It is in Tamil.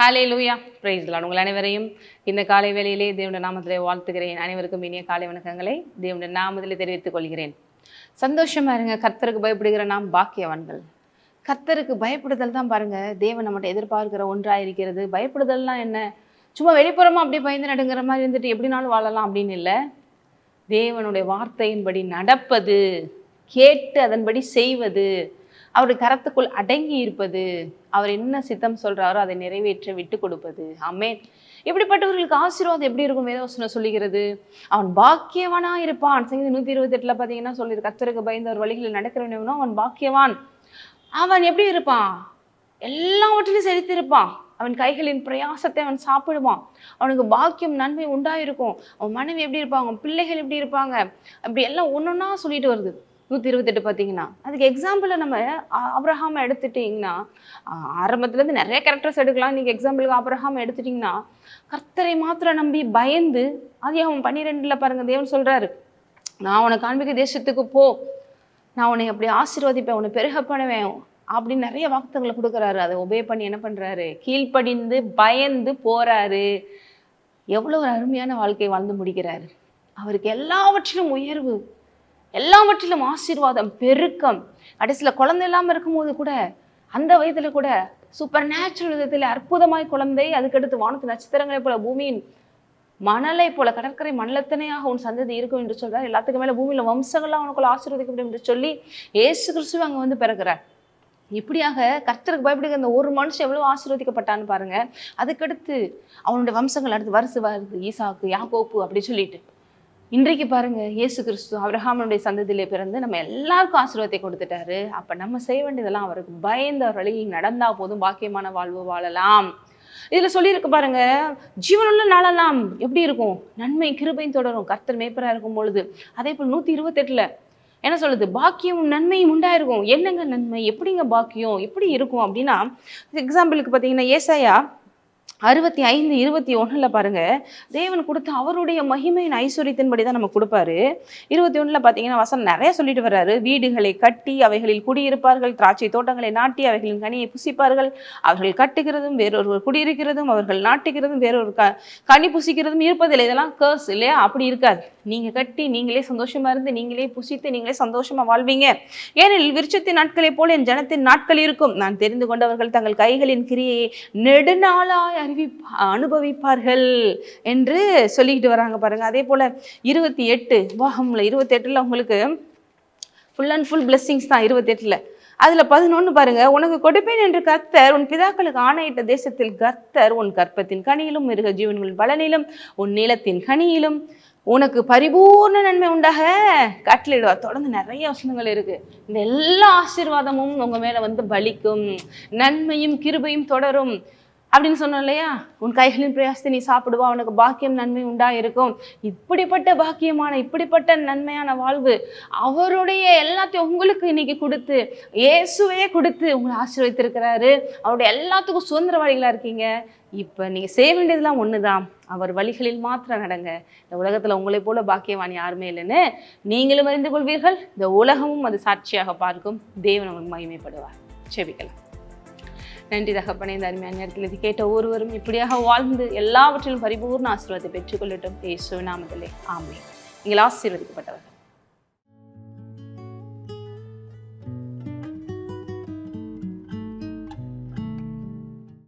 ஹாலே லூயா பிரைஸ்லான் உங்கள் அனைவரையும் இந்த காலை வேளையிலே தேவனுடைய நாமத்திலே வாழ்த்துகிறேன். அனைவருக்கும் இனிய காலை வணக்கங்களை தேவனுடைய நாமத்திலே தெரிவித்துக் கொள்கிறேன். சந்தோஷமா இருங்க. கர்த்தருக்கு பயப்படுகிற நாம் பாக்கியவான்கள். கர்த்தருக்கு பயப்படுதல் தான் பாருங்கள் தேவன் நம்மகிட்ட எதிர்பார்க்கிற ஒன்றாக இருக்கிறது. பயப்படுதல்லாம் என்ன? சும்மா வெளிப்புறமா அப்படியே பயந்து நடுங்கிற மாதிரி இருந்துட்டு எப்படினாலும் வாழலாம் அப்படின்னு இல்லை. தேவனுடைய வார்த்தையின்படி நடப்பது கேட்டு அதன்படி செய்வது அவருடைய கரத்துக்குள் அடங்கி இருப்பது அவர் என்ன சித்தம் சொல்கிறாரோ அதை நிறைவேற்ற விட்டு கொடுப்பது. அமேன் இப்படிப்பட்டவர்களுக்கு ஆசீர்வாதம் எப்படி இருக்கும்? வேதவசனம் சொல்லுகிறது அவன் பாக்கியவானா இருப்பான். சங்கீதம் நூற்றி இருபத்தி பார்த்தீங்கன்னா பாத்தீங்கன்னா சொல்லியிருக்கு கத்தருக்கு பயந்த ஒரு வழிகளில் நடக்கிறவனோ அவன் பாக்கியவான். அவன் எப்படி இருப்பான்? எல்லாவற்றிலும் செலுத்திருப்பான் அவன் கைகளின் பிரயாசத்தை அவன் சாப்பிடுவான். அவனுக்கு பாக்கியம் நன்மை உண்டாயிருக்கும். அவன் மனைவி எப்படி இருப்பாங்க? அவன் பிள்ளைகள் எப்படி இருப்பாங்க? அப்படி எல்லாம் ஒன்னொன்னா சொல்லிட்டு வருது. நூற்றி இருபத்தெட்டு பார்த்தீங்கன்னா அதுக்கு எக்ஸாம்பிளில் நம்ம அப்ரஹாம் எடுத்துட்டிங்கன்னா ஆரம்பத்துலேருந்து நிறைய கேரக்டர்ஸ் எடுக்கலாம். நீங்கள் எக்ஸாம்பிளுக்கு அப்ரஹாம் எடுத்துட்டிங்கன்னா கர்த்தரை மாத்திரம் நம்பி பயந்து அதே அவன் பன்னிரெண்டில் பாருங்கள் தேவன் சொல்கிறாரு நான் உனக்கு காண்பிக்க தேசத்துக்கு போ நான் உன்னை அப்படி ஆசீர்வதிப்பேன் உன்னை பெருக பண்ணுவேன் அப்படின்னு நிறைய வாக்குத்தங்களை கொடுக்குறாரு. அதை ஒபே பண்ணி என்ன பண்ணுறாரு கீழ்ப்படிந்து பயந்து போகிறாரு எவ்வளோ ஒரு அருமையான வாழ்க்கை வாழ்ந்து முடிக்கிறாரு. அவருக்கு எல்லாவற்றிலும் உயர்வு. எல்லாவற்றிலும் ஆசீர்வாதம் பெருக்கம். கடைசியில் குழந்தை இல்லாமல் இருக்கும்போது கூட அந்த வயதில் கூட சூப்பர் நேச்சுரல் விதத்தில் அற்புதமாய் குழந்தை அதுக்கடுத்து வானத்து நட்சத்திரங்களைப் போல பூமியின் மணலை போல கடற்கரை மணலத்தனையாக உன் சந்ததி இருக்கும் என்று சொல்றார் எல்லாத்துக்கு மேலே பூமியில் வம்சங்கள்லாம் உனக்குள்ள ஆசீர்வதிக்கப்படும் என்று சொல்லி ஏசு கிறிஸ்துவ அங்கே வந்து பிறகுறார் இப்படியாக கர்த்தருக்கு பயப்படுகிற அந்த ஒரு மனுஷன் எவ்வளோ ஆசீர்வதிக்கப்பட்டான்னு பாருங்க. அதுக்கடுத்து அவனுடைய வம்சங்கள் அடுத்து வருஷ வருது. ஈசாக்கு யாக்கோப்பு அப்படி சொல்லிட்டு. இன்றைக்கு பாருங்க இயேசு கிறிஸ்து அபிரஹாமனுடைய சந்ததியிலே பிறந்து நம்ம எல்லாருக்கும் ஆசீர்வாதத்தை கொடுத்துட்டாரு. அப்போ நம்ம செய்ய வேண்டியதெல்லாம் அவருக்கு பயந்த வழியில் நடந்தால் போதும் பாக்கியமான வாழ்வு வாழலாம். இதில் சொல்லியிருக்கு பாருங்க ஜீவனுள்ள நாளெல்லாம் எப்படி இருக்கும்? நன்மை கிருபையும் தொடரும். கர்த்தர் மேப்பராக இருக்கும் பொழுது. அதே போல் நூற்றி இருபத்தெட்டில் என்ன சொல்லுது? பாக்கியமும் நன்மையும் உண்டாயிருக்கும். என்னங்க நன்மை? எப்படிங்க பாக்கியம்? எப்படி இருக்கும் அப்படின்னா எக்ஸாம்பிளுக்கு பார்த்தீங்கன்னா ஏசாயா அறுபத்தி ஐந்து இருபத்தி ஒன்றில் பாருங்கள் தேவன் கொடுத்த அவருடைய மகிமையின் ஐஸ்வர்யத்தின்படி தான் நம்ம கொடுப்பாரு. இருபத்தி ஒன்றில் பார்த்தீங்கன்னா வசனம் நிறைய சொல்லிட்டு வர்றாரு. வீடுகளை கட்டி அவைகளில் குடியிருப்பார்கள் திராட்சை தோட்டங்களை நாட்டி அவைகளின் கனியை புசிப்பார்கள். அவர்கள் கட்டுகிறதும் வேறொருவர் குடியிருக்கிறதும் அவர்கள் நாட்டுகிறதும் வேறொரு க கனி புசிக்கிறதும் இருப்பதில்லை. இதெல்லாம் கேர்ஸ் இல்லையா? அப்படி இருக்காது. நீங்கள் கட்டி நீங்களே சந்தோஷமாக இருந்து நீங்களே புசித்து நீங்களே சந்தோஷமாக வாழ்வீங்க. ஏனெனில் விருட்சத்தின் நாட்களைப் போல என் ஜனத்தின் நாட்கள் இருக்கும். நான் தெரிந்து கொண்டவர்கள் தங்கள் கைகளின் கிரியையை நெடுநாளாய் அறிவி அனுபவிப்பார்கள் என்று சொல்லிக்கிட்டு வராங்க பாருங்க. அதே போல் இருபத்தி எட்டு வாகம்ல இருபத்தி எட்டில் உங்களுக்கு ஃபுல் அண்ட் ஃபுல் பிளெஸ்ஸிங்ஸ் தான் இருபத்தெட்டில் அதில் பதினொன்று பாருங்க. உனக்கு கொடுப்பேன் என்று கர்த்தர் உன் பிதாக்களுக்கு ஆணையிட்ட தேசத்தில் கர்த்தர் உன் கற்பத்தின் கனியிலும் மிருக ஜீவன்களின் பலனிலும் உன் நிலத்தின் கனியிலும் உனக்கு பரிபூர்ண நன்மை உண்டாக. கட்டளிடுவார் தொடர்ந்து நிறைய வசனங்கள் இருக்கு. இந்த எல்லா ஆசீர்வாதமும் உங்க மேல வந்து பலிக்கும். நன்மையும் கிருபையும் தொடரும். அப்படின்னு சொன்னோம் இல்லையா? உன் கைகளின் பிரயாசத்தை நீ சாப்பிடுவா உனக்கு பாக்கியம் நன்மை உண்டா இருக்கும் இப்படிப்பட்ட பாக்கியமான இப்படிப்பட்ட நன்மையான வாழ்வு அவருடைய எல்லாத்தையும் உங்களுக்கு இன்னைக்கு கொடுத்து இயேசுவையே கொடுத்து உங்களை ஆசீர்வதித்திருக்கிறாரு. அவருடைய எல்லாத்துக்கும் சுதந்திரவாதிகளாக இருக்கீங்க. இப்போ நீங்கள் செய்ய வேண்டியதெல்லாம் தான் அவர் வழிகளில் மாத்திரம் நடங்க. இந்த உலகத்தில் உங்களைப் போல பாக்கியவான் யாருமே இல்லைன்னு நீங்களும் அறிந்து கொள்வீர்கள். இந்த உலகமும் அது சாட்சியாக பார்க்கும். தேவன் அவர் மகிமைப்படுவார். செபிக்கலாம் நன்றி தகப்பனை இந்த அருமையான நேரத்தில் இது கேட்ட ஒருவரும் இப்படியாக வாழ்ந்து எல்லாவற்றிலும் பரிபூர்ண ஆசீர்வாதத்தை பெற்றுக்கொள்ளட்டும். இயேசு நாமத்திலே. ஆமே நீங்கள் ஆசீர்வதிக்கப்பட்டவர்.